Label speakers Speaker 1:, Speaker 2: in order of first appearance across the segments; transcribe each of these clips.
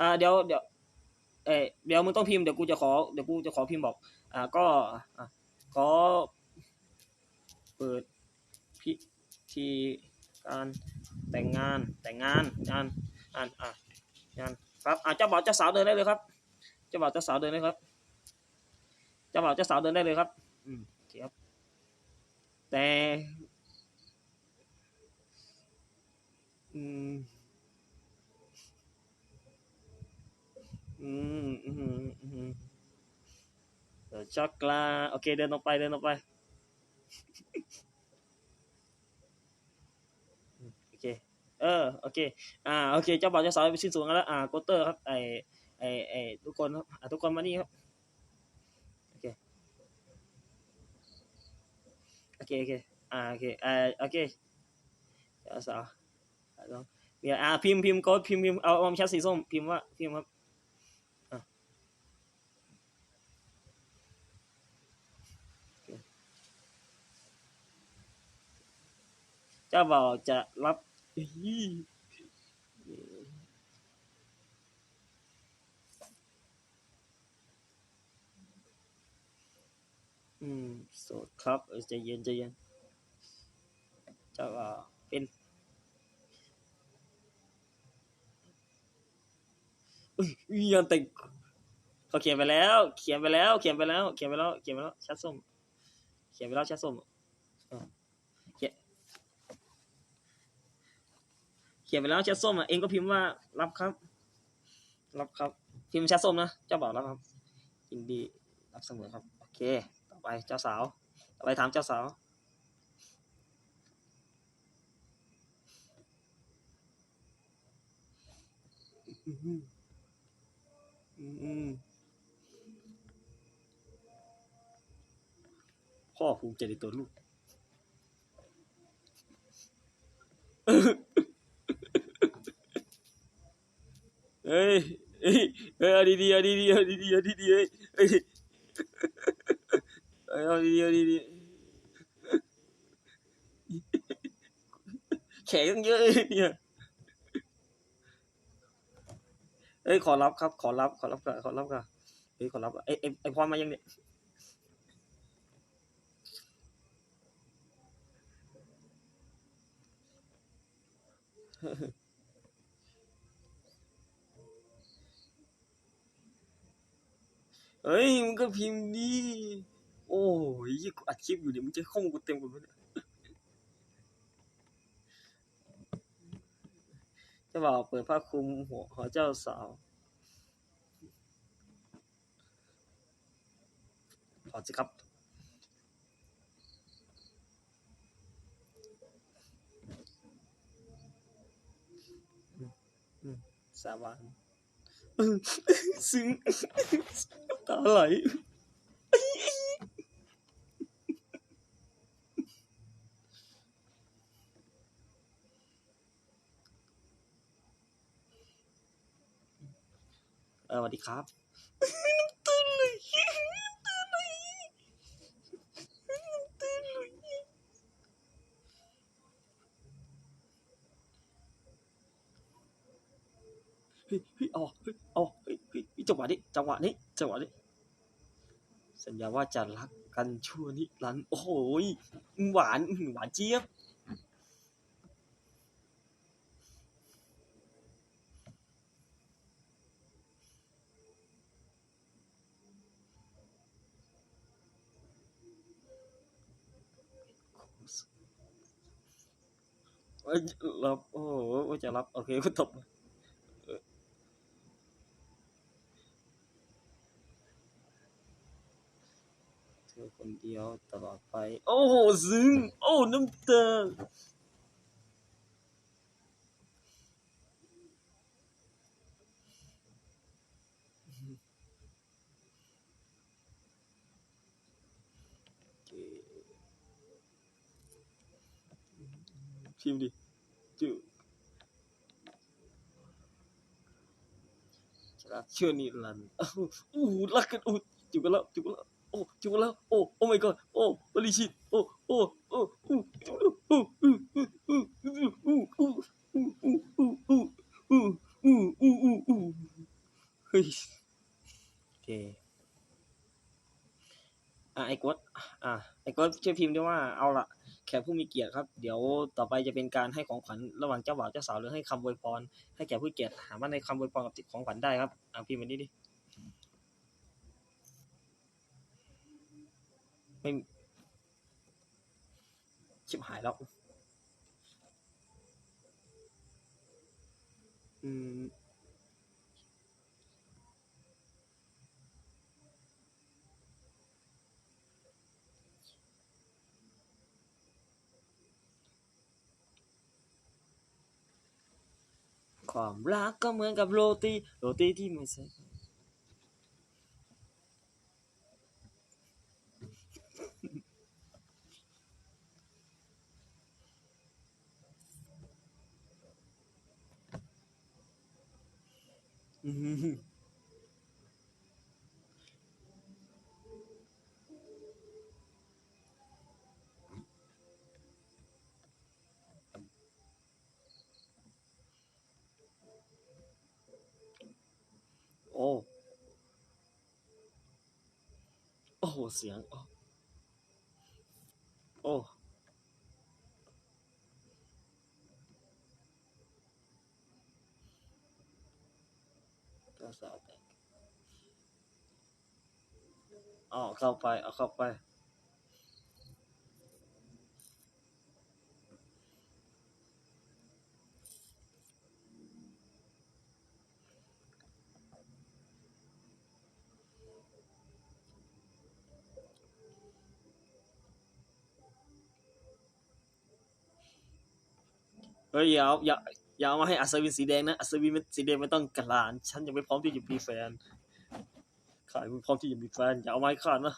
Speaker 1: อ่าเดี๋ยวเดี๋ยวเออเดี๋ยวมึงต้องพิมพ์เดี๋ยวกูจะขอเดี๋ยวกูจะขอพิมพ์บอก อ่าก็ขอ เปิดพิธีการแต่งงานแต่งงานงานอ่านอะงานครับอะเจ้าบ่าวเจ้าสาวเดินได้เลยครับเจ้าบ่าวเจ้าสาวเดินได้ครับเจ้าบ่าวเจ้าสาวเดินได้เลยครับ อืมโอเคครับ แต่ อืม อืมอืมอืมเดี๋ยวช็อกลาโอเคเดินออกไปเดินออกไป โอเค เออ โอเค อ่า โอเค เจ้าบ่าวเจ้าสาวไปสิ้นสุดกันแล้ว อ่า โกเตอร์ครับ ไอไอไอทุกคนครับ อ่าทุกคนมานี่ครับ โอเค โอเค โอเค อ่า โอเคอ่าโอเค เจ้าสาวอ่าลองเดี๋ยวอ่า พิมพ์พิมพ์โค้ดพิมพ์พิมพ์เอาเอาแชทสีส้ม พิมพ์ว่า พิมพ์ครับ อะโอเคเจ้าบ่าวจะรับอืมสดครับเออใจเย็นใจเย็นเจ้าบ่าวเป็นอุ้ยยังแต่งเขาเขียนไปแล้ว เขียนไปแล้ว เขียนไปแล้ว เขียนไปแล้ว เขียนไปแล้วชัดส้ม เขียนไปแล้วชัดส้มอะเขียน เขียนไปแล้วชัดส้มอะเองก็พิมพ์ว่ารับครับ รับครับ พิมพ์ชัดส้มนะเจ้าบ่าวรับครับยินดีรับเสมอครับ โอเค ต่อไปเจ้าสาว ต่อไปถามเจ้าสาวอืมอืมพ่อภูมิใจในตัวลูก เฮ้ยเฮ้ยเฮ้ยอาดีๆเอาดีๆเอาดีๆเอาดีเฮ้ยเฮ้ยเฮ้ยเอาดีๆเอาดีแขกตั้งเยอะเนี่ยเอ้ยขอรับครับ ขอรับขอรับก่อนขอรับก่อนเฮ้ยขอรับก่อนเอ้ยเอ้ไอ้พรมายังเนี่ย เฮ้ยมึงก็พิมพ์ดิโอ้ยยี่กูอัดคลิปอยู่เดี๋ยวมึงจะข้องกูเต็มหมดเลยจะบอกเปิดผ้าคลุมหัวหัวเจ้าสาวถอดสิครับสาบานซึ้ง ตาไหลเออสวัสดีครับตื่นเลยตื่นเลยตื่นเลยเฮ้ยเฮ้ยออกเฮ้ยออกเฮ้ย จังหวะนี้ จังหวะนี้ จังหวะนี้ สัญญาว่าจะรักกันชั่วนิรันดร์โอ้โหยหวานหวานเจี๊ยบเรับโอ้โหว่าจะรับ โอเคก็ตบเออ เธอคนเดียวตลอดไป โอ้โหซึ้งโอ้ น้ำตาโอเคพิมดิจูจะรักเชื่อนิรันดร์อ้าวอู้หูรักกันอู้จูบกันแล้วจูบกันแล้ว อ้จูบกันแล้วโอ้โอ้ my god โอ้บริชิตโอ้โอ้โอ้อู้อู้อู้อู้อู้อู้อู้อู้อู้อู้อู้อู้อู้อู้อู้อู้ฮ้ยโอเคอะไอ้กดอะไอ้กดช่วยพิมพ์ด้วยว่าเอาละแขกผู้มีเกียรติครับ เดี๋ยวต่อไปจะเป็นการให้ของขวัญระหว่างเจ้าบ่าวเจ้าสาวหรือให้คำอวยพรให้แขกผู้เกียรติหาว่าในคำอวยพรกับของขวัญได้ครับอะพิมพ์มาดิดิ ไม่ชิบหายแล้วอืมความรักก็เหมือนกับโรตี โรตีที่ไม่ใส่อืมโอ้ โอ้โห เสียง โอ้โอ้เจ้าสาวแต่งเอเข้าไป เอาเข้าไป ฮ้ยอย่าเอาอย่าอย่าเอามาให้อัศวินสีแดงนะอัศวินสีแดงไม่ต้องกระลาน ฉันยังไม่พร้อมที่จะมีแฟนข้ายังไม่พร้อมที่จะมีแฟนอย่าเอามาให้ข้านะ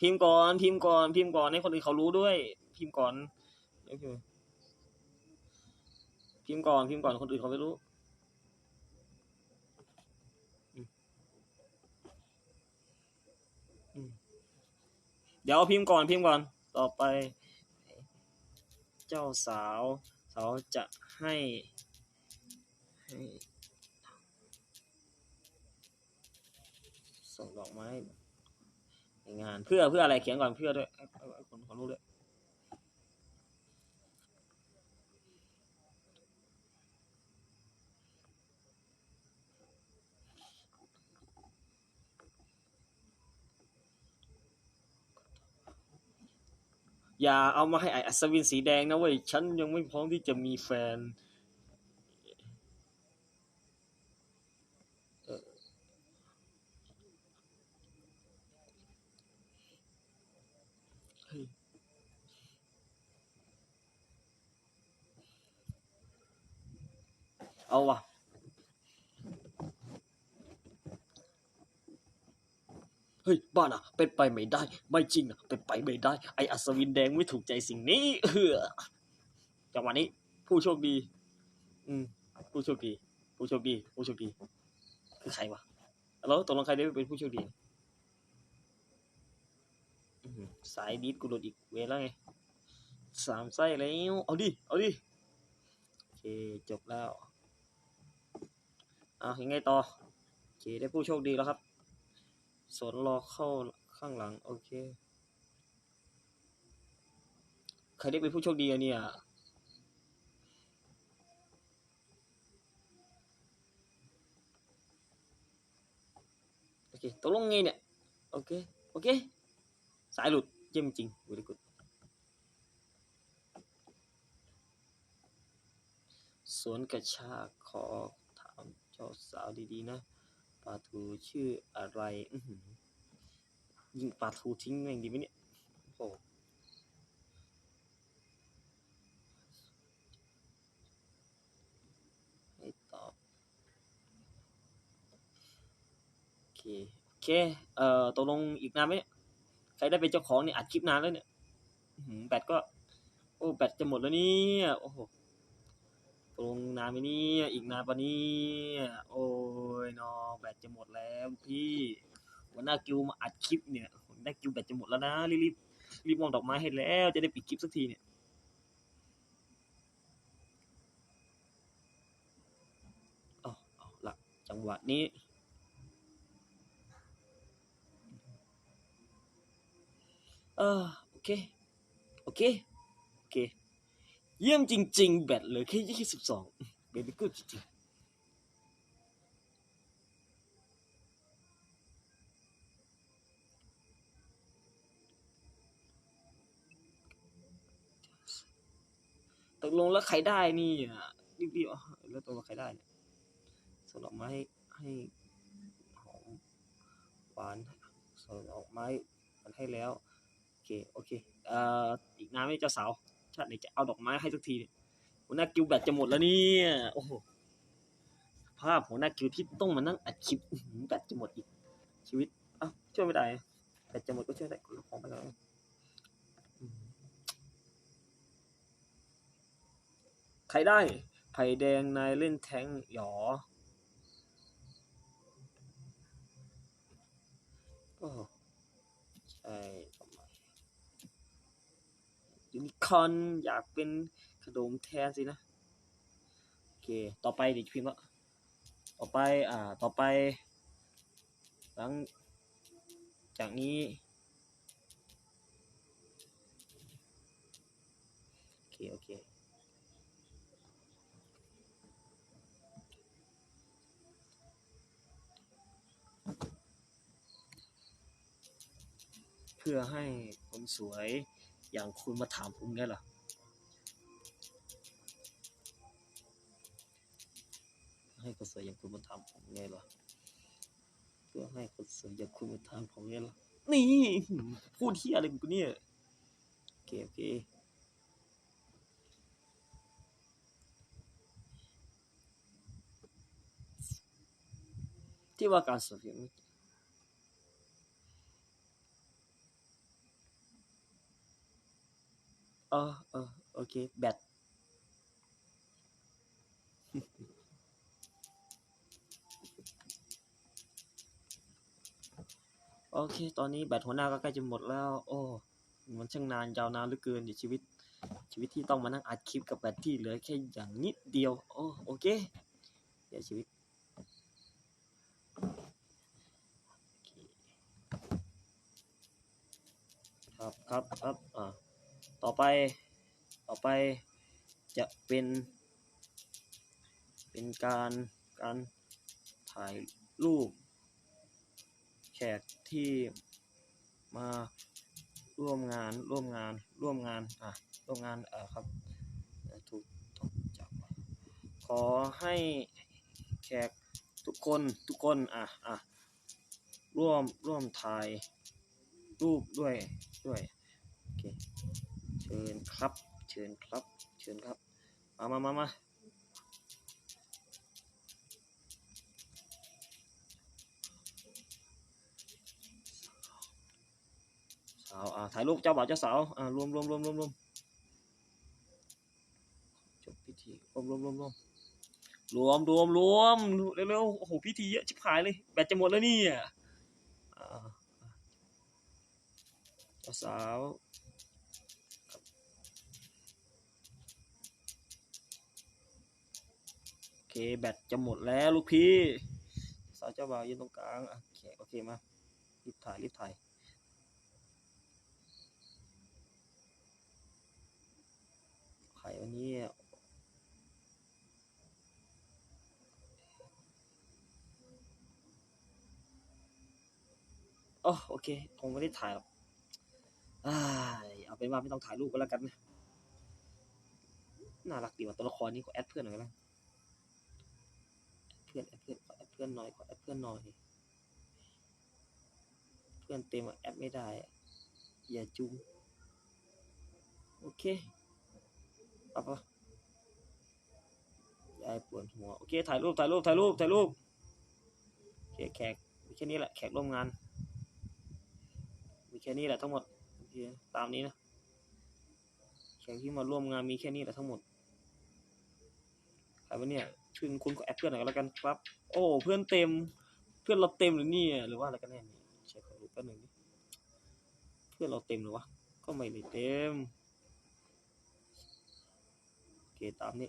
Speaker 1: พิมพ์ก่อนพิมพ์ก่อนพิมพ์ก่อนให้คนอื่นเขารู้ด้วย พิมพ์ก่อนพิมพ์ก่อนพิมพ์ก่อนคนอื่นเขาไม่รู้เดี๋ยวพิมพ์ก่อนพิมพ์ก่อน ต่อไป เจ้าสาวเขาจะให้ให้ส่งดอกไม้ในงานเพื่อเพื่ออะไรเขียนก่อนเพื่อด้วยคนขอรู้ด้วย อย่าเอามาให้ไออัศวินสีแดงนะเว้ย ฉันยังไม่พร้อมที่จะมีแฟน เออเฮ้ยเอาว่ะ เฮ้ยบ้าน่ะเป็นไปไม่ได้ ไม่จริงอะเป็นไปไม่ได้ ไออัศวินแดงไม่ถูกใจสิ่งนี้เออจังหวะนี้ ผู้โชคดี อืม ผู้โชคดี ผู้โชคดี ผู้โชคดี คือใครวะแล้วตกลงใครได้เป็นผู้โชคดีอือสายดีดกูโดนอีกเวรแล้วไงสามไส้แล้วเอาดิ เอาดิ โอเค จบแล้วอะยังไงต่อโอเคได้ผู้โชคดีแล้วครับ สนรอเข้าข้างหลัง โอเค ใครได้เป็นผู้โชคดีอะเนี่ยโอเคตกลงไงเนี่ย โอเค โอเค สายหลุดเยี่ยมจริง very good สวนกระชากขอถามเจ้าสาวดีๆนะาทูชื่ออะไรยิงปลาทูทิ้งแม่งดีไหมเนี่ยโอ้ให้ตอบ โอเค โอเค เอ่อตกลงอีกนานไหมเนี่ย ใครได้เป็นเจ้าของเนี่ยอัดคลิปนานแล้วเนี่ยแบตก็ โอ้ แบตจะหมดแล้วเนี่ย โอ้โห ลงนานไหมเนี่ยอีกนานปะเนี่ยโอ้ยนอแบตจะหมดแล้วพี่หัวหน้ากิวมาอัดคลิปเนี่ยหัวหน้ากิวแบตจะหมดแล้วนะรีบรีบรีบมองดอกไม้ให้แล้ว จะได้ปิดคลิปสักทีเนี่ยจังหวะนี้เออโอเค โอเค เยี่ยมจริง ๆ แบตเหลือแค่ยี่สิบสองเบบี้กูจริงๆตกลงแล้วใครได้นี่อะรีบๆแล้วตกลงใครได้เนี่ยส่งดอกไม้ให้หอมหวานส่งดอกไม้มันให้แล้ว โอเค โอเค เอ่ออีกนานไหม่เจ้าสาว ชาติไหนจะเอาดอกไม้ให้สักทีเนี่ยหัวหน้ากิวแบตจะหมดแล้วเนี่ยโอ้โหภาพหัวหน้ากิวที่ต้องมานั่งอัดคลิปแบตจะหมดอีก ชีวิตอ้าวช่วยไม่ได้แบตจะหมดก็ช่วยได้กดของไปแล้วใครได้ไผ่แดงนายเล่นแทงหยอโอ้ใช่ ยูนิคอนอยากเป็นขนมแทนสินะ โอเค ต่อไปเดี๋ยวพิมพ์ละต่อไป อ่า ต่อไป หลังจากนี้ โอเค โอเคเพื่อให้คนสวย อย่างคุณมาถามผมไงล่ะให้คนสวยอย่างคุณมาถามผมไงล่ะเพื่อให้คนสวยอย่างคุณมาถามผมไงล่ะนี่พูดที่อะไรกูเนี่ยโอเคโอเคที่ว่าการสวยไม่ เออเออโอเค แบตโอเค ตอนนี้แบตหัวหน้าก็ใกล้จะหมดแล้ว โอ้ มันช่างนานยาวนานเหลือเกินในชีวิต ชีวิตที่ต้องมานั่งอัดคลิปกับแบตที่เหลือแค่อย่างนิดเดียว โอ้ โอเค เดี๋ยวชีวิตโอเคครับครับครับอ่าต่ อไป ต่อไปจะเป็น เป็นการการถ่ายรูป แขกที่มาร่วมงานร่วมงานร่วมงานอะร่วมงานเอ่อครับถูกถูกจับขอให้แขกทุกคนทุกคนอะอะร่วมร่วมถ่ายรูปด้วยด้วย ชิญครับ เชิญครับ เชิญครับ มามามามาสาวอ่าถ่ายรูปเจ้าบ่าวเจ้าสาวอ่ารวมรวมรวมรวมรวมจบพิธีรวมรวมรวมรวมรวมรวมรวมเร็วๆโอ้โหพิธีเยอะชิบหายเลยแบตจะหมดแล้วนี่อ่าเจ้าสาว เคแบตจะหมดแล้วลูกพี่สาวเจ้าบ่าวยืนตรงกลางอะโอเคโอเคมารีบถ่ายรีบถ่ายไข่วันนี้โอ้โอเคคงไม่ได้ถ่ายหรอกอ้าเอาเป็นว่าไม่ต้องถ่ายรูปก็แล้วกันนะน่ารักดีว่ะตัวละครนี้ขอแอดเพื่อนหน่อยก็ได้แอด เพื่อนแอดเพื่อนขอแอดเพื่อนหน่อยขอแอดเพื่อนหน่อย เพื่อนเต็มแอดไม่ได้ อย่าจุงโอเคปะปะยายปวดหัว โอเค ถ่ายรูป ถ่ายรูป ถ่ายรูป ถ่ายรูปโอเคแขกมีแค่นี้แหละ แขกร่วมงาน มีแค่นี้แหละทั้งหมด โอเค ตามนี้นะ แขกที่มาร่วมงานมีแค่นี้แหละทั้งหมด ใครวะเนี่ย ถึงคุณก็แอดเพื่อนหน่อยแล้วกันครับ โอ้เพื่อนเต็ม เพื่อนเราเต็มหรือเนี่ยหรือว่าอะไรกันแน่เนี่ยเช็คขอดูแป๊บหนึงเพื่อนเราเต็มหรือวะก็ไม่ได้เต็มโอเคตามนี้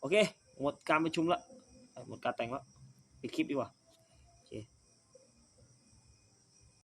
Speaker 1: โอเค หมดการประชุมละหมดการแต่งละปิดคลิปดีกว่า